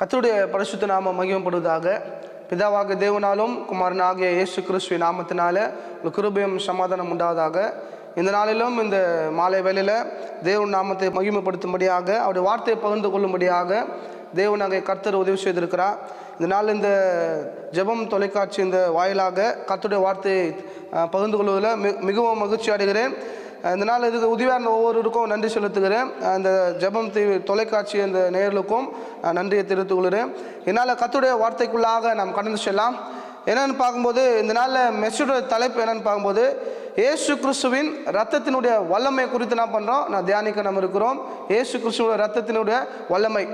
கத்தருடைய பரிசுத்த நாம மகிமப்படுவதாக பிதாவாக தேவனாலும் குமாரனாகிய இயேசு கிறிஸ்துவ நாமத்தினால ஒரு கிருபையும் சமாதானம் உண்டாவதாக. இந்த நாளிலும் இந்த மாலை வேளையில் தேவன் நாமத்தை மகிமைப்படுத்தும்படியாக அவருடைய வார்த்தையை பகிர்ந்து கொள்ளும்படியாக தேவனாகிய கர்த்தர் உதவி செய்திருக்கிறார். இந்த நாள் இந்த ஜெபம் தொலைக்காட்சி இந்த வாயிலாக கர்த்தருடைய வார்த்தையை பகிர்ந்து கொள்வதில் மிகவும் மகிழ்ச்சி அடைகிறேன். இந்த நாள் இதுக்கு உதவியான ஒவ்வொருவருக்கும் நன்றி செலுத்துகிறேன். அந்த ஜெபம் டிவி தொலைக்காட்சி அந்த நேயர்களுக்கும் நன்றியை தெரிவித்துக் கொள்கிறேன் என்னால் கத்துடைய வார்த்தைக்குள்ளாக நாம் கடந்து செல்லலாம். என்னென்னு பார்க்கும்போது இந்த நாளில் மெஸ்ஸுடைய தலைப்பு என்னென்னு பார்க்கும்போது இயேசு கிறிஸ்துவின் ரத்தத்தினுடைய வல்லமை குறித்து என்ன பண்ணுறோம் நான் தியானிக்க நம்ம இருக்கிறோம். இயேசு கிறிஸ்துவோட ரத்தத்தினுடைய வல்லமை.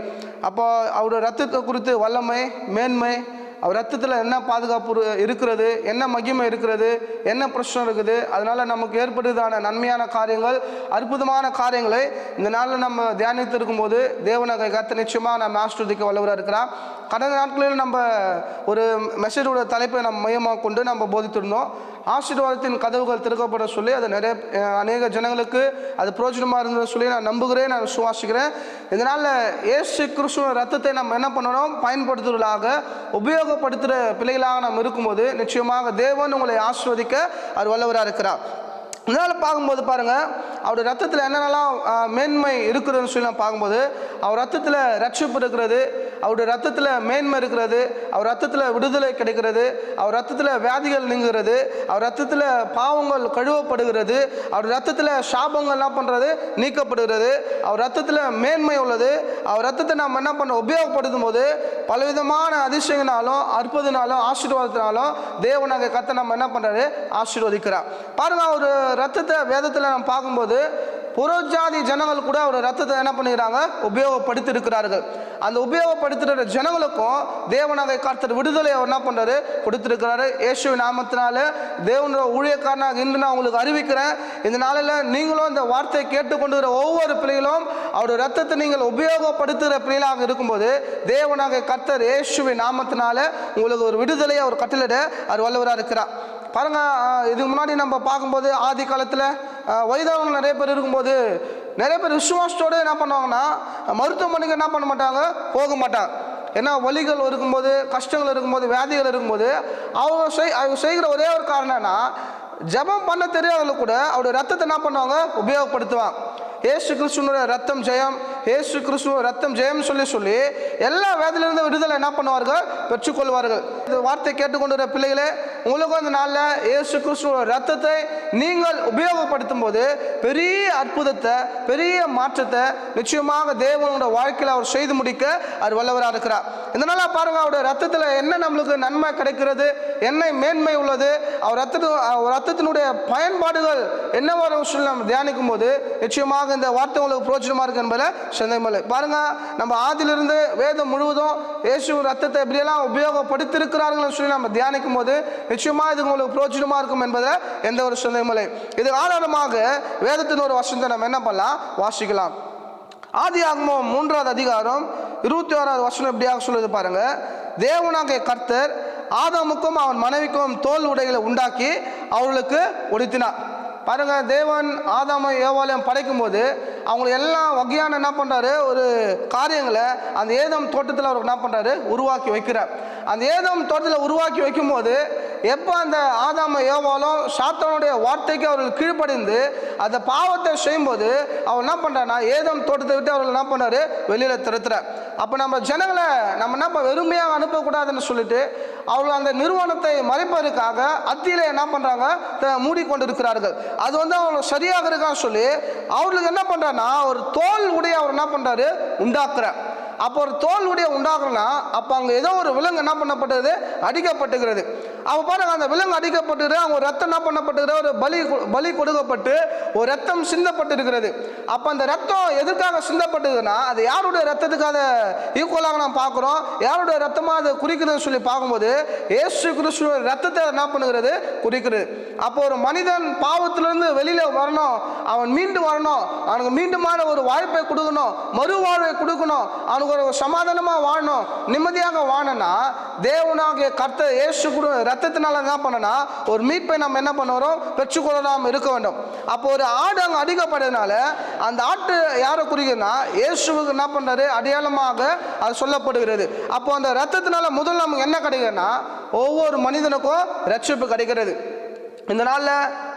அப்போ அவருடைய ரத்தத்தை குறித்து வல்லமை மேன்மை அவர் ரத்தத்தில் என்ன பாதுகாப்பு இருக்கிறது என்ன மகிமை இருக்கிறது என்ன பிரச்சனை இருக்குது அதனால் நமக்கு ஏற்படுவதான நன்மையான காரியங்கள் அற்புதமான காரியங்களை இந்த நாளில் நம்ம தியானித்து இருக்கும்போது தேவனகை கத்த நிச்சயமாக நம்ம ஆஸ்ருதிக்க வல்லவராக இருக்கிறான் கடந்த நாட்களில் நம்ம ஒரு மெசேஜோட தலைப்பை நம்ம மையமாக கொண்டு நம்ம போதித்திருந்தோம். ஆசீர்வாதத்தின் கதவுகள் திறக்கப்பட சொல்லி அது நிறைய அநேக ஜனங்களுக்கு அது பிரயோஜனமாக இருந்தது சொல்லி நான் நம்புகிறேன் நான் விசுவாசிக்கிறேன். இதனால் ஏசு கிறிஸ்துவ ரத்தத்தை நம்ம என்ன பண்ணணும்? பயன்படுத்துவதாக உபயோகப்படுத்துகிற பிள்ளைகளாக நாம் இருக்கும்போது நிச்சயமாக தேவன் உங்களை ஆசிர்வதிக்க அவர் வல்லவராக இருக்கிறார். இதனால் பார்க்கும்போது பாருங்கள் அவருடைய ரத்தத்தில் என்னென்னலாம் மேன்மை இருக்குதுன்னு சொல்லி நான் பார்க்கும்போது அவர் ரத்தத்தில் ரட்சிப்பு இருக்கிறது அவருடைய ரத்தத்தில் மேன்மை இருக்கிறது அவர் ரத்தத்தில் விடுதலை கிடைக்கிறது அவர் ரத்தத்தில் வியாதிகள் நீங்குகிறது அவர் ரத்தத்தில் பாவங்கள் கழுவப்படுகிறது அவர் ரத்தத்தில் சாபங்கள் என்ன பண்ணுறது நீக்கப்படுகிறது. அவர் ரத்தத்தில் மேன்மை உள்ளது. அவர் ரத்தத்தை நம்ம என்ன பண்ண உபயோகப்படுத்தும் போது பலவிதமான அதிசயங்களாலும் அற்புதனாலும் ஆசீர்வாதத்தினாலும் தேவனாக கத்தை நம்ம என்ன பண்ணுறாரு ஆசீர்வதிக்கிறார். பாருங்கள் அவர் ரத்தத்தை வேதத்தில் நம்ம பார்க்கும்போது புறஜாதி ஜனங்கள் கூட அவர் ரத்தத்தை என்ன பண்ணிக்கிறாங்க உபயோகப்படுத்தி இருக்கிறார்கள் அந்த உபயோகப்படுத்துகிற ஜனங்களுக்கும் தேவனாக கர்த்தர் விடுதலை அவர் என்ன பண்ணுறாரு கொடுத்துருக்கிறாரு. இயேசுவின் நாமத்தினால தேவனோட ஊழியக்காரனாக இன்று நான் உங்களுக்கு அறிவிக்கிறேன். இந்த நாளில் நீங்களும் இந்த வார்த்தையை கேட்டுக்கொண்டுகிற ஒவ்வொரு பிள்ளைகளும் அவருடைய ரத்தத்தை நீங்கள் உபயோகப்படுத்துகிற பிள்ளைகளாக இருக்கும்போது தேவனாக கர்த்தர் இயேசுவின் நாமத்தினால உங்களுக்கு ஒரு விடுதலையை அவர் கட்டளிட அவர் வல்லவராக இருக்கிறார். பாருங்க இதுக்கு முன்னாடி நம்ம பார்க்கும்போது ஆதி காலத்தில் வயதானவங்க நிறைய பேர் இருக்கும்போது நிறைய பேர் விசுவாசத்தோடு என்ன பண்ணுவாங்கன்னா மருத்துவமனைக்கு என்ன பண்ண மாட்டாங்க? போக மாட்டாங்க. ஏன்னா வலிகள் இருக்கும்போது கஷ்டங்கள் இருக்கும்போது வியாதிகள் இருக்கும்போது அவங்க செய் அவங்க செய்கிற ஒரே ஒரு காரணம்னா ஜெபம் பண்ண தெரியாதவங்க கூட அவருடைய ரத்தத்தை என்ன பண்ணுவாங்க? உபயோகப்படுத்துவாங்க. ஏசு கிறிஸ்துவனுடைய ரத்தம் ஜெயம் ஏசு கிறிஸ்துவ ரத்தம் ஜெயம் சொல்லி சொல்லி எல்லா வேதிலிருந்து விடுதலை என்ன பண்ணுவார்கள்? பெற்றுக்கொள்வார்கள். இந்த வார்த்தை கேட்டுக்கொண்டிருக்கிற பிள்ளைகளே உங்களுக்கும் இந்த நாளில் ஏசு கிறிஸ்துவ ரத்தத்தை நீங்கள் உபயோகப்படுத்தும் போது பெரிய அற்புதத்தை பெரிய மாற்றத்தை நிச்சயமாக தேவனோட வாழ்க்கையில் அவர் செய்து முடிக்க அவர் வல்லவராக இருக்கிறார். இதனால பாருங்க அவருடைய ரத்தத்தில் என்ன நம்மளுக்கு நன்மை கிடைக்கிறது என்ன மேன்மை உள்ளது அவர் ரத்தத்து அவர் ரத்தத்தினுடைய பயன்பாடுகள் என்னவோ சொல்லி நம்ம தியானிக்கும் போது நிச்சயமாக இந்த வார்த்தை உங்களுக்கு பிரோஜனமாக இருக்கு என்பதில் சந்தேகமில்லை பாருங்க நம்ம ஆதிலிருந்து வேதம் முழுவதும் இயேசு ரத்தத்தை எப்படியெல்லாம் உபயோகப்படுத்தியிருக்கிறார்கள் சொல்லி நம்ம தியானிக்கும் போது நிச்சயமாக இது உங்களுக்கு பிரோஜனமாக இருக்கும் என்பதில் எந்த ஒரு சந்தேகமில்லை இது ஆதாரமாக வேதத்தின் ஒரு வசனத்தை நம்ம என்ன பண்ணலாம்? வாசிக்கலாம். ஆதி ஆகமம் மூன்றாவது அதிகாரம் இருபத்தி ஓராவது வருஷம் எப்படியாக சொல்லுது பாருங்க. தேவனாகிய கர்த்தர் ஆதாமுக்கும் அவன் மனைவிக்கும் தோல் உடைகளை உண்டாக்கி அவர்களுக்கு உடுத்தினார் பாருங்க தேவன் ஆதாம ஏவாலயம் படைக்கும் போது அவங்களுக்கு எல்லா வகையான என்ன பண்ணுறாரு ஒரு காரியங்களை அந்த ஏதம் தோட்டத்தில் அவர் என்ன பண்ணுறாரு உருவாக்கி வைக்கிறார். அந்த ஏதம் தோட்டத்தில் உருவாக்கி வைக்கும்போது எப்போ அந்த ஆதாம ஏவாலும் சாத்தனுடைய வார்த்தைக்கு அவர்கள் கீழ்ப்படிந்து அந்த பாவத்தை செய்யும்போது அவர் என்ன பண்ணுறாருனா ஏதம் தோட்டத்தை விட்டு அவர்கள் என்ன பண்ணாரு வெளியில் திருத்துறார் அப்போ நம்ம ஜனங்களை நம்ம என்ன வெறுமையாக அனுப்பக்கூடாதுன்னு சொல்லிட்டு அவர்கள் அந்த நிறுவனத்தை மறைப்பதற்காக அத்தியில என்ன பண்ணுறாங்க மூடிக்கொண்டு இருக்கிறார்கள் அது வந்து அவங்க சரியாக இருக்கான்னு சொல்லி அவர்களுக்கு என்ன பண்ணுறாருன்னா ஒரு தோல் உடைய அவர் என்ன பண்ணுறாரு உண்டாக்குறார். அப்போ ஒரு தோல் உடைய உண்டாக்குறனா அப்போ அங்கே ஏதோ ஒரு விலங்கு என்ன பண்ணப்பட்டது? அடிக்கப்பட்டுகிறது அப்போ பாருங்க அந்த விலங்கு அடிக்கப்பட்டு அவங்க ரத்தம் என்ன பண்ணப்பட்டுகிற ஒரு பலி பலி கொடுக்கப்பட்டு ஒரு ரத்தம் சிந்தப்பட்டு இருக்கிறது அப்போ அந்த ரத்தம் எதற்காக சிந்தப்பட்டதுன்னா அது யாருடைய ரத்தத்துக்காக ஈக்குவலாக நாம் பார்க்குறோம்? யாருடைய ரத்தமாக அதை குறிக்கிறதுன்னு சொல்லி பார்க்கும்போது ஏசு கிறிஸ்துவ ரத்தத்தை என்ன பண்ணுகிறது? குறிக்கிறது. அப்போ ஒரு மனிதன் பாவத்திலிருந்து வெளியில வரணும் அவன் மீண்டு வரணும் அவனுக்கு மீண்டுமான ஒரு வாய்ப்பை கொடுக்கணும் மறுவாழ்வை கொடுக்கணும் அவனுக்கு ஒரு சமாதானமா வாழணும் நிம்மதியாக வாழணும்னா தேவனாகிய கர்த்த இயேசு கொடு ரத்தத்தினால என்ன பண்ணனா ஒரு மீட்பை நம்ம என்ன பண்ணுறோம் பெற்றுக்கொள்ளலாம் இருக்க வேண்டும். அப்போ ஒரு ஆடு அங்கே அதிகப்படுறதுனால அந்த ஆட்டு யாரை குறிக்குதுன்னா இயேசுவுக்கு என்ன பண்ணுறது அடையாளமாக அது சொல்லப்படுகிறது. அப்போ அந்த ரத்தத்தினால முதல் நமக்கு என்ன கிடைக்குதுன்னா ஒவ்வொரு மனிதனுக்கும் ரட்சிப்பு கிடைக்கிறது. இந்த நாளில்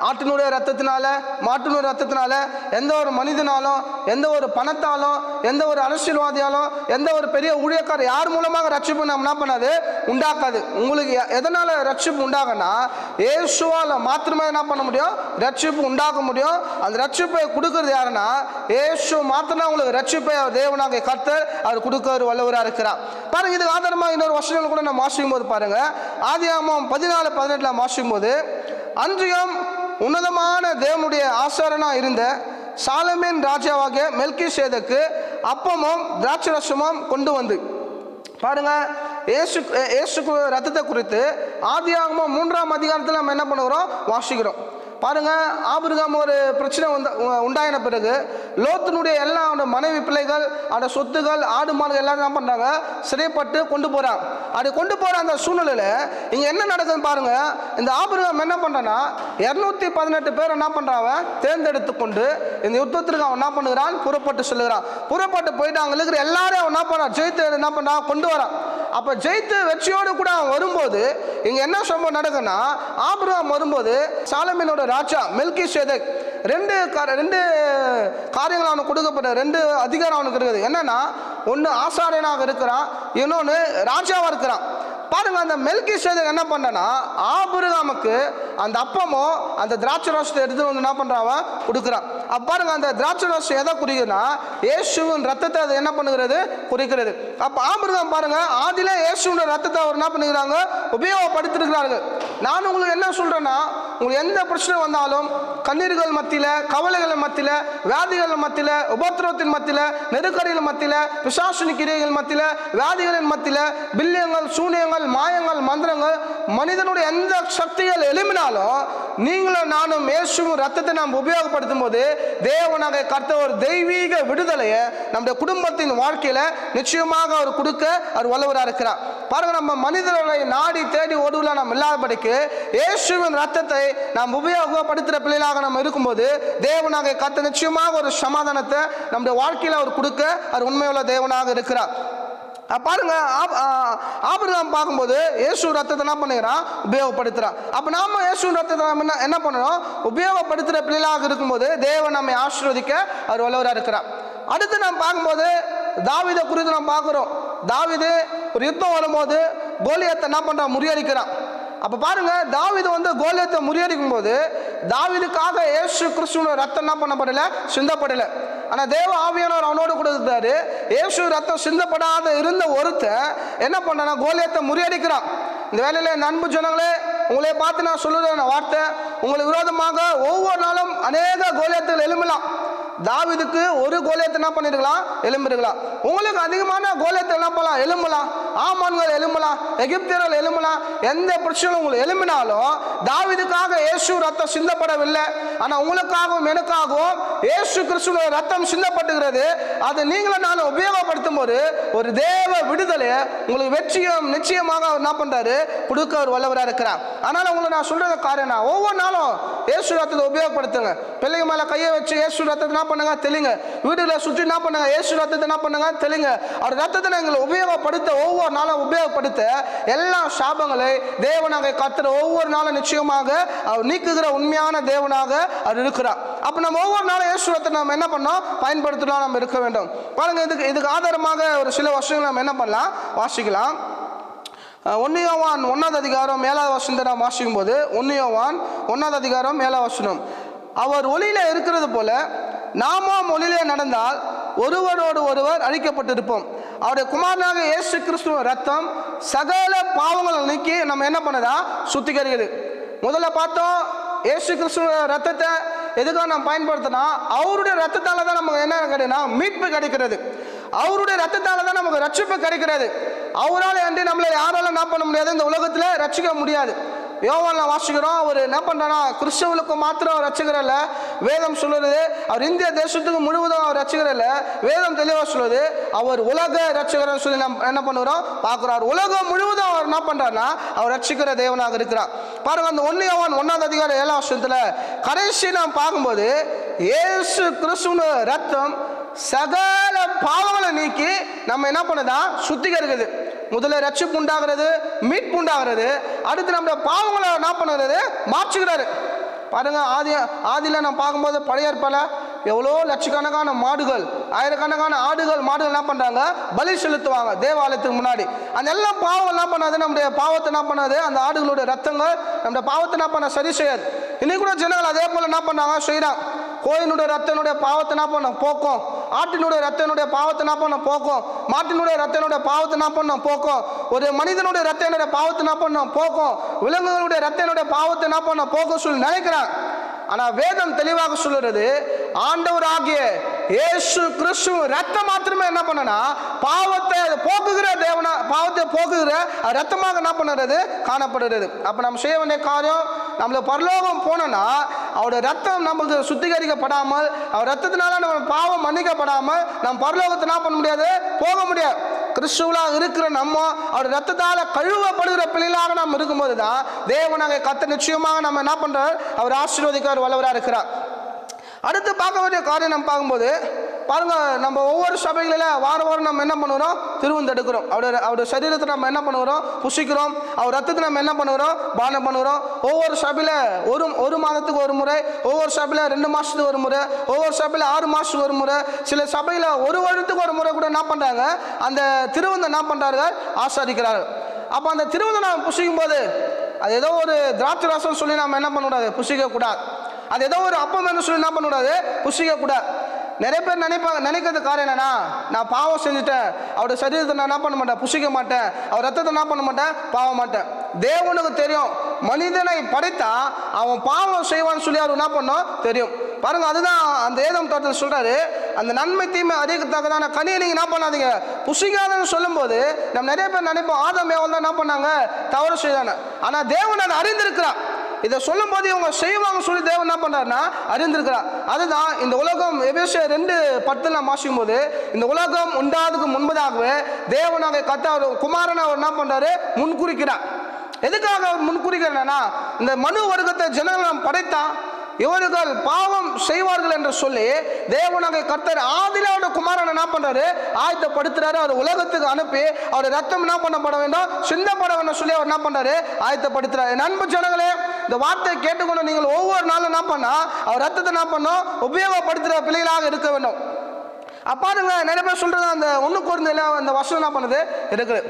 ஆட்டினுடைய ரத்தத்தினால மாட்டினுடைய ரத்தத்தினால எந்த ஒரு மனிதனாலும் எந்த ஒரு பணத்தாலும் எந்த ஒரு அரசியல்வாதியாலும் எந்த ஒரு பெரிய ஊழியக்காரர் யார் மூலமாக ரட்சிப்பு நம்ம என்ன பண்ணாது? உண்டாக்காது. உங்களுக்கு எதனால் ரட்சிப்பு உண்டாகனா ஏசுவால் மாத்திரமே என்ன பண்ண முடியும்? ரட்சிப்பு உண்டாக்க முடியும். அந்த ரட்சிப்பை கொடுக்கறது யாருன்னா ஏசு மாத்திரம் உங்களுக்கு ரட்சிப்பை அவர் தேவனாக கர்த்தர் அவர் கொடுக்கற வல்லவராக இருக்கிறார். பாருங்க இதுக்கு ஆதாரமாக இன்னொரு வருஷங்கள் கூட நம்ம வாசிக்கும் போது பாருங்கள் ஆதி ஆமாம் பதினாலு பதினெட்டில் வாசிக்கும் போது அன்றியும் உன்னதமான தேவனுடைய ஆசாரனாக இருந்த சாலமேன் ராஜாவாகிய மெல்கி சேதக்கு அப்பமும் திராட்சரசமும் கொண்டு வந்து. பாருங்க ஏசு ஏசு ரத்தத்தை குறித்து ஆதியாகமும் மூன்றாம் அதிகாரத்தில் நம்ம என்ன பண்ணுகிறோம்? வாசிக்கிறோம். பாருங்க ஆபிரகாம் ஒரு பிரச்சனை வந்த உண்டாயின பிறகு லோத்தினுடைய எல்லா அவனோட மனைவி பிள்ளைகள் அவனோட சொத்துகள் ஆடு மாடுகள் எல்லாம் என்ன பண்ணுறாங்க சிறைப்பட்டு கொண்டு போகிறான் அப்படி கொண்டு போகிற அந்த சூழ்நிலையில் இங்கே என்ன நடக்குதுன்னு பாருங்க இந்த ஆபிரகாம் என்ன பண்ணுறான்னா இரநூத்தி பதினெட்டு பேர் என்ன பண்றாங்க தேர்ந்தெடுத்து கொண்டு இந்த யுத்தத்திற்கு அவன் என்ன பண்ணுகிறான்? புறப்பட்டு சொல்லுகிறான். புறப்பட்டு போயிட்டு அங்கே இருக்கிற எல்லாரையும் அவன் என்ன பண்ணுறான் ஜெயித்து என்ன பண்ணுறான் கொண்டு வரான். அப்போ ஜெயித்து வெற்றியோடு கூட அவன் வரும்போது இங்கே என்ன சம்பவம் நடக்குன்னா ஆபிரகாம் வரும்போது சாலமீனோட ராஜா மெல்கி சேதக் ரெண்டு ரெண்டு காரியங்கள் அவனுக்கு கொடுக்கப்பட்ட ரெண்டு அதிகாரம் அவனுக்கு இருக்குது. என்னன்னா ஒன்று ஆசாரியனாக இருக்கிறான் இன்னொன்று ராஜாவாக இருக்கிறான். பாருங்க அந்த மெல்கி சேதக் என்ன பண்ணனா ஆபிரகாமுக்கு அந்த அப்பமோ அந்த திராட்சை ரசத்தை எடுத்து வந்து என்ன பண்ணுறான் கொடுக்குறான். பாருங்க அந்த திராட்சை ரசம் எதை குறிக்குதுன்னா இயேசுவின் ரத்தத்தை அது என்ன பண்ணுகிறது? குறிக்கிறது. அப்போ ஆபிரகாம் பாருங்க ஆதியில இயேசுவின் ரத்தத்தை அவர் என்ன பண்ணுகிறாங்க உபயோகப்படுத்திருக்கிறார்கள் நான் உங்களுக்கு என்ன சொல்றேன்னா உங்களுக்கு எந்த பிரச்சனை வந்தாலும் கண்ணீர்கள் மத்தியில கவலைகள் மத்தியில வியாதிகள் மத்தியில உபத்திரவத்தின் மத்தியில நெருக்கடிகள் மத்தியில பிசாசுனி கிரியைகள் மத்தியில வியாதிகளின் மத்தியில பில்லியங்கள் சூனியங்கள் மாயங்கள் மந்திரங்கள் மனிதனுடைய எந்த சக்திகள் எழுமினாலும் நீங்களும் நானும் இயேசுவும் ரத்தத்தை நாம் உபயோகப்படுத்தும் போது தேவனாக கர்த்த ஒரு தெய்வீக விடுதலையை நம்முடைய குடும்பத்தின் வாழ்க்கையில் நிச்சயமாக அவர் கொடுக்க அவர் வல்லவராக இருக்கிறார். பாருங்க நம்ம மனிதர்களை நாடி தேடி ஓடுவில் நாம் இல்லாதபடிக்கு இயேசுவின் ரத்தத்தை நாம் உபயோகப்படுத்துகிற பிள்ளைகளாக நம்ம இருக்கும்போது தேவனாக கர்த்த நிச்சயமாக ஒரு சமாதானத்தை நம்முடைய வாழ்க்கையில் அவர் கொடுக்க அவர் உண்மையுள்ள தேவனாக இருக்கிறார். பாருங்க ஆப்- ஆபிரகாம் பார்க்கும்போது இயேசு ரத்தத்தை என்ன பண்ணுகிறான்? உபயோகப்படுத்துறான். அப்போ நாம இயேசு ரத்தத்தை நம்ம என்ன என்ன பண்ணணும்? உபயோகப்படுத்துகிற பிள்ளைகளாக இருக்கும்போது தேவன் நம்மை ஆசீர்வதிக்க அவர் வல்லவராக இருக்கிறார். அடுத்து நாம் பார்க்கும்போது தாவீதை குறித்து நாம் பார்க்குறோம். தாவிது ஒரு யுத்தம் வரும்போது கோலியத்தை என்ன பண்ணுறான் முறியடிக்கிறான். அப்போ பாருங்க தாவிது வந்து கோலியத்தை முறியடிக்கும் போது தாவீதுக்காக இயேசு கிறிஸ்துவோட ரத்தம் என்ன பண்ணப்படலை? சிந்தப்படலை. ஆனால் தேவ ஆவியானவர் அவனோடு கூட இருந்தாரு. ஏசு ரத்தம் சிந்தப்படாத இருந்த ஒருத்தன் என்ன பண்ணனா கோலியத்தை முறியடிக்கிறான். இந்த வேலையில் நண்பு ஜனங்களே உங்களை பார்த்து நான் சொல்லுறேன் வார்த்தை. உங்களுக்கு விரோதமாக ஒவ்வொரு நாளும் அநேக கோலியத்தில் எழும்பலாம். தாவிதுக்கு ஒரு கோலியத்தை என்ன பண்ணிருக்கலாம்? எலும்பிருக்கலாம் உங்களுக்கு அதிகமான கோலியத்தை என்ன பண்ணலாம்? எலும்பலாம் ஆமான்கள் எலும்பலாம் எகிப்தியர்கள் எலும்பலாம் எந்த பிரச்சனையும் உங்களுக்கு எலும்பினாலும் தாவிதுக்காக இயேசு ரத்தம் சிந்தப்படவில்லை. ஆனால் உங்களுக்காகவும் எனக்காகவும் இயேசு கிறிஸ்துவோட ரத்தம் சிந்தப்பட்டுகிறது. அதை நீங்களும் நான் உபயோகப்படுத்தும் போது ஒரு தேவ விடுதலையை உங்களுக்கு வெற்றியும் நிச்சயமாக அவர் என்ன பண்ணுறாரு கொடுக்க அவர் வல்லவராக இருக்கிறார். ஆனால் உங்களை நான் சொல்கிறது காரியம் ஒவ்வொரு நாளும் இயேசு ரத்தத்தை உபயோகப்படுத்துங்க. பிள்ளைங்க மேலே கையை வச்சு இயேசு ரத்தத்தை என்ன பண்ணுங்க? தெளிங்க. வீடுகளை சுற்றி என்ன பண்ணுங்க? இயேசு ரத்தத்தை என்ன பண்ணுங்க? தெளிங்க. அவர் ரத்தத்தை எங்களை உபயோகப்படுத்த ஒவ்வொரு நாளும் உபயோகப்படுத்த எல்லா சாபங்களை தேவனாக கத்துற ஒவ்வொரு நாளும் நிச்சயமாக அவர் நீக்குகிற உண்மையான தேவனாக அவர் இருக்கிறார். அப்போ நம்ம ஒவ்வொரு நாளும் இயேசு நம்ம என்ன பண்ணோம்? பயன்படுத்தலாம் நம்ம இருக்க வேண்டும். பாருங்க இதுக்கு இதுக்கு ஆதாரமாக ஒரு சில வருஷங்கள் நம்ம என்ன பண்ணலாம்? வாசிக்கலாம். ஒன்னியோவான் ஒன்றாவது அதிகாரம் ஏழாவது வருஷத்தை நாம் வாசிக்கும் போது ஒன்னியோவான் ஒன்றாவது அதிகாரம் ஏழாவது வருஷம் அவர் ஒளியில இருக்கிறது போல நாமும் ஒளியிலே நடந்தால் ஒருவரோடு ஒருவர் அழிக்கப்பட்டிருப்போம். அவருடைய குமாரனாக இயேசு கிறிஸ்துவ ரத்தம் சகல பாவங்களை நீக்கி நம்ம என்ன பண்ணதா சுத்திகரிக்குது. முதல்ல பார்த்தோம் இயேசு கிறிஸ்துவ ரத்தத்தை எதுக்காக நம்ம பயன்படுத்தினா அவருடைய ரத்தத்தால் தான் நமக்கு என்ன கிடைக்குதுன்னா மீட்பு கிடைக்கிறது. அவருடைய ரத்தத்தால் தான் நமக்கு ரட்சிப்பு கிடைக்கிறது. அவரால் அன்றி நம்மளை யாராலும் என்ன பண்ண முடியாது? இந்த உலகத்தில் ரட்சிக்க முடியாது. யோவான்ல வாசிக்கிறோம். அவர் என்ன பண்றானா கிறிஸ்தவர்களுக்கு மாத்திரம் ரட்சகர் இல்லை வேதம் சொல்லுறது அவர் இந்திய தேசத்துக்கு முழுவதும் அவர் ரட்சகர் இல்லை வேதம் தெளிவாக சொல்லுது அவர் உலக ரட்சகர்னு சொல்லி நம்ம என்ன பண்ணுறோம் பார்க்குறார். உலகம் முழுவதும் அவர் என்ன பண்றாருன்னா அவர் ரட்சிக்கிற தேவனாக இருக்கிறார். பாருங்க அந்த ஒன்று யோவான் ஒன்றாவது அதிகாரம் ஏழாம் வருஷத்தில் கடைசி நாம் பார்க்கும்போது ஏசு கிறிஸ்துவ ரத்தம் சகல பாவங்களை நீக்கி நம்ம என்ன பண்ணுதான் சுத்திகரிக்குது. முதல்ல ரட்சிப்பு உண்டாகிறது மீட்பு உண்டாகிறது. அடுத்து நம்ம பாவங்களை என்ன பண்ணுறது மாற்றுகிறாரு. பாருங்க ஆதி ஆதியில் நான் பார்க்கும்போது பழைய பல எவ்வளோ லட்சக்கணக்கான மாடுகள் ஆயிரக்கணக்கான ஆடுகள் மாடுகள் என்ன பண்ணுறாங்க பலி செலுத்துவாங்க தேவாலயத்துக்கு முன்னாடி. அந்த எல்லாம் பாவம் என்ன பண்ணாது? நம்முடைய பாவத்தை என்ன பண்ணாது? அந்த ஆடுகளுடைய ரத்தங்கள் நம்முடைய பாவத்தை என்ன பண்ண சரி செய்யாது. இன்னைக்கு கூட ஜனங்கள் அதே போல் என்ன பண்ணாங்க செய்கிறாங்க கோயிலுடைய ரத்தனுடைய பாவத்தை என்ன பண்ண போக்கும். ஆட்டினுடைய ரத்தனுடைய பாவத்தை என்ன பண்ணும்? போக்கும். மாட்டினுடைய ரத்தனுடைய பாவத்தை என்ன பண்ணும்? போக்கும். ஒரு மனிதனுடைய ரத்தனுடைய பாவத்தை என்ன பண்ணும்? போக்கும். விலங்குகளுடைய ரத்தனுடைய பாவத்தை என்ன பண்ணும்? போக்கும் சொல்லி நினைக்கிறான். ஆனா வேதம் தெளிவாக சொல்லுறது ஆண்டவர் ஆகிய இயேசு கிறிஸ்து ரத்தம் மாத்திரமே என்ன பண்ணனா பாவத்தை போக்குகிற தேவனா பாவத்தை போக்குகிற ரத்தமாக என்ன பண்ணுறது காணப்படுகிறது. அப்போ நம்ம செய்ய வேண்டிய காரியம் நம்மள பரலோகம் போனோம்னா அவருடைய ரத்தம் நமக்கு சுத்திகரிக்கப்படாமல் அவர் ரத்தத்தினால நம்ம பாவம் மன்னிக்கப்படாமல் நம் பரலோகத்தை என்ன பண்ண முடியாது? போக முடியாது. கிறிஸ்துவலாக இருக்கிற நம்ம அவர் ரத்தத்தால் கழுவப்படுகிற பிள்ளைகளாக நாம் இருக்கும்போது தான் தேவனாக கத்த நிச்சயமாக நம்ம என்ன பண்ணுறார் அவர் ஆசீர்வதிக்கார் வல்லவராக இருக்கிறார். அடுத்து பார்க்க வேண்டிய காரியம் நம்ம பார்க்கும்போது பாருங்க நம்ம ஒவ்வொரு சபைகளில் வாரம் வாரம் நம்ம என்ன பண்ணுறோம்? திருவந்து எடுக்கிறோம். அவருடைய அவருடைய சரீரத்தை நம்ம என்ன பண்ணுகிறோம் புசிக்கிறோம். அவர் ரத்தத்தை நம்ம என்ன பண்ணுகிறோம் பானம் பண்ணுகிறோம் ஒவ்வொரு சபையில் ஒரு ஒரு மாதத்துக்கு ஒரு முறை ஒவ்வொரு சபையில் ரெண்டு மாதத்துக்கு ஒரு முறை ஒவ்வொரு சபையில் ஆறு மாதத்துக்கு ஒரு முறை சில சபையில் ஒரு வருடத்துக்கு ஒரு முறை கூட என்ன பண்ணுறாங்க அந்த திருவிந்தை என்ன பண்ணுறார்கள் ஆசாரிக்கிறார்கள் அப்போ அந்த திருவந்த நாம் புசிக்கும் போது அது ஏதோ ஒரு திராட்சை ரசம் சொல்லி நம்ம என்ன பண்ணக்கூடாது? புசிக்க அது ஏதோ ஒரு அப்பம் என்று சொல்லி என்ன பண்ணக்கூடாது? புசிக்க நிறைய பேர் நினைப்பாங்க நினைக்கிறது காரணம் என்னன்னா நான் பாவம் செஞ்சுட்டேன் அவருடைய சரீரத்தை நான் என்ன பண்ண மாட்டேன் புசிக்க மாட்டேன் அவர் ரத்தத்தை என்ன பண்ண மாட்டேன் பாவ மாட்டேன். தேவனுக்கு தெரியும். மனிதனை படைத்தா அவன் பாவம் செய்வான்னு சொல்லி அவர் என்ன பண்ணோம்? தெரியும். பாருங்க அதுதான் அந்த ஏதம் தோட்டத்தில் சொல்றாரு. அந்த நன்மை தீமை அறியத்தக்கதான கனியை நீங்கள் என்ன பண்ணாதீங்க. புசிக்காதன்னு சொல்லும்போது நம்ம நிறைய பேர் நினைப்போம் ஆதம் ஏவல் தான் என்ன பண்ணாங்க? தவறு செய்தானே ஆனால் தேவன் அதை அறிந்திருக்கிறான் இதை சொல்லும் போது இவங்க செய்வாங்க சொல்லி தேவன் என்ன பண்ணார்னா அறிந்திருக்கிறார். அதுதான் இந்த உலகம் எபேசிய ரெண்டு பத்துல மாசிக்கும் போது இந்த உலகம் உண்டாதுக்கு முன்பதாகவே தேவனாக கத்த குமாரன் குமாரனை அவர் என்ன பண்ணாரு முன்குறிக்கிறார். எதுக்காக அவர் முன்குறிக்கிறனா இந்த மனு வர்க்கத்தை ஜனங்கள் படைத்தான் இவர்கள் பாவம் செய்வார்கள் என்று சொல்லி தேவனாக கர்த்தர் ஆதிலாவோட குமாரன் என்ன பண்றாரு? ஆயத்தப்படுத்துறாரு. அவர் உலகத்துக்கு அனுப்பி அவர் ரத்தம் என்ன பண்ணப்பட வேண்டும்? சிந்தப்பட வேண்டும் சொல்லி அவர் என்ன பண்றாரு? ஆயத்தப்படுத்துறாரு. நண்பு ஜனங்களே இந்த வார்த்தையை கேட்டுக்கொண்டு நீங்கள் ஒவ்வொரு நாளும் என்ன பண்ணால் அவர் ரத்தத்தை என்ன பண்ணோம் உபயோகப்படுத்துகிற பிள்ளைகளாக இருக்க வேண்டும். அப்பாருங்க நிறைய பேர் சொல்றது அந்த ஒண்ணு குறைந்த அந்த வருஷம் என்ன பண்ணுது? இருக்குது.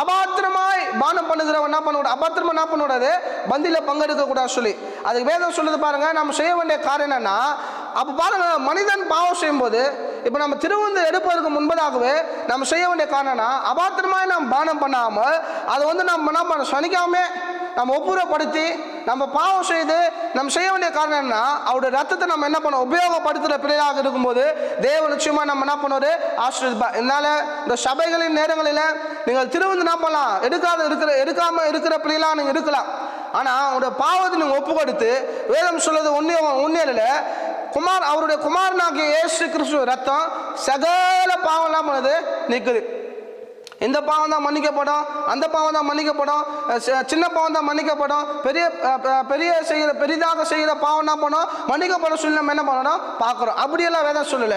அபாத்திரமாய் பானம் பண்ணுகிறவன் என்ன பண்ண அபாத்திரமா என்ன பண்ணக்கூடாது? பந்தியில் பங்கெடுக்க கூடாது சொல்லி. அதுக்கு வேதம் சொல்லுது பாருங்க நம்ம செய்ய வேண்டிய காரணம் என்னன்னா அப்போ பாருங்க மனிதன் பாவம் செய்யும்போது இப்போ நம்ம திருவந்து எடுப்பதற்கு முன்பதாகவே நம்ம செய்ய வேண்டிய காரணம்னா அபாத்திரமாய் நாம் பானம் பண்ணாமல் அதை வந்து நம்ம என்ன பண்ண சனிக்காமே நம்ம ஒப்புரப்படுத்தி நம்ம பாவம் செய்து நம்ம செய்ய வேண்டிய காரணம் என்ன அவருடைய ரத்தத்தை நம்ம என்ன பண்ணோம் உபயோகப்படுத்துகிற பிள்ளையாக இருக்கும்போது தேவ நிச்சயமா நம்ம என்ன பண்ணுவார்? ஆசிரியப்பா இதனால இந்த சபைகளின் நேரங்களில் நீங்கள் திருவந்து என்ன பண்ணலாம்? எடுக்காத இருக்கிற எடுக்காம இருக்கிற பிள்ளைகளாக நீங்கள் இருக்கலாம். ஆனால் அவருடைய பாவத்தை நீங்கள் ஒப்பு கொடுத்து வேதம் சொல்வது ஒன்றே ஒன்றியல குமார் அவருடைய குமாரனாகிய ஏசு கிறிஸ்துவ ரத்தம் சகல பாவம் என்ன பண்ணுது நிற்குது இந்த பாவம் தான் மன்னிக்கப்படும் அந்த பாவம் தான் மன்னிக்கப்படும் சின்ன பாவம் தான் மன்னிக்கப்படும். பெரிய பெரிய செய்கிற பெரிதாக செய்கிற பாவம் என்ன பண்ணோம்? மன்னிக்கப்படும் சொல்லி நம்ம என்ன பண்ணணும்? பார்க்குறோம். அப்படியெல்லாம் வேதம் சொல்லல.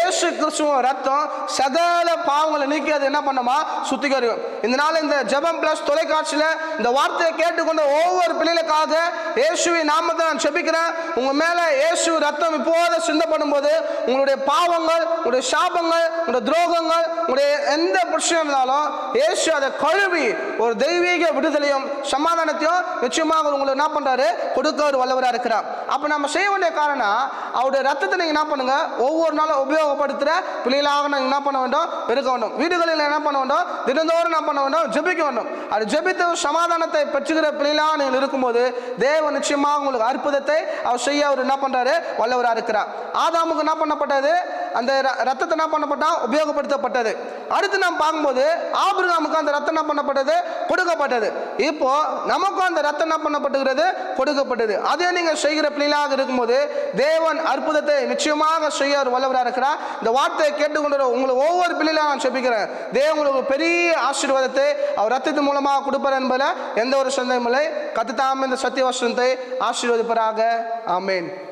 ஏசு கிறிஸ்துவ ரத்தம் சகல பாவங்களை நீக்கி அது என்ன பண்ணுமா? சுத்திகரிக்கும். இதனால இந்த ஜெபம் பிளஸ் தொலைக்காட்சியில் இந்த வார்த்தையை கேட்டுக்கொண்ட ஒவ்வொரு பிள்ளைகளுக்காக இயேசுவின் நாமத்தை நான் செபிக்கிறேன் உங்க மேலே இயேசு ரத்தம் இப்போது சிந்தப்படும் போது உங்களுடைய பாவங்கள் உங்களுடைய சாபங்கள் உங்களுடைய துரோகங்கள் உங்களுடைய எந்த பிரச்சனை இருந்தாலும் ஏசு அதை கழுவி ஒரு தெய்வீக விடுதலையும் சமாதானத்தையும் நிச்சயமாக உங்களுக்கு என்ன பண்ணுறாரு கொடுக்க ஒரு வல்லவராக இருக்கிறார். அப்போ நம்ம செய்ய வேண்டிய காரணம் அவருடைய ரத்தத்தை நீங்கள் என்ன பண்ணுங்கள் ஒவ்வொரு நாளும் உபயோகப்படுத்துகிற பிள்ளைகளாக நாங்கள் என்ன பண்ண வேண்டும்? இருக்க வேண்டும். வீடுகளில் என்ன பண்ண வேண்டும்? தினந்தோறும் என்ன பண்ண வேண்டும்? ஜெபிக்க வேண்டும். அது ஜெபித்து சமாதானத்தை பெற்றுகிற பிள்ளைகளாக நீங்கள் இருக்கும்போது தேவன் நிச்சயமாக உங்களுக்கு அற்புதத்தை அவர் செய்ய அவர் என்ன பண்ணுறாரு வல்லவராக இருக்கிறார். ஆதாமுக்கு என்ன பண்ணப்பட்டது? அந்த ர- ரத்தத்தை என்ன பண்ணப்பட்டால் உபயோகப்படுத்தப்பட்டது. அடுத்து நாம் பார்க்கும்போது ஆபிரகாமுக்கு அந்த ரத்தம் என்ன பண்ணப்பட்டது? கொடுக்கப்பட்டது. இப்போ நமக்கும் அந்த ரத்தம் என்ன பண்ணப்பட்டுகிறது? கொடுக்கப்பட்டது. அதே நீங்கள் செய்கிற பிள்ளைகளாக இருக்கும்போது தேவன் அற்புதத்தை நிச்சயமாக செய்ய ஒரு வல்லவராக இருக்கிறார். இந்த வார்த்தையை கேட்டுக்கொண்டு உங்களை ஒவ்வொரு பிள்ளைகளாக நான் செப்பிக்கிறேன் தேவன் உங்களுக்கு ஒரு பெரிய ஆசீர்வாதத்தை அவர் ரத்தத்தின் மூலமாக கொடுப்பார் என்பதில் எந்த ஒரு சந்தேகமில்லை கத்துத்தாம இந்த சத்திய வசனத்தை ஆசீர்வதிப்பராக. ஆமேன்.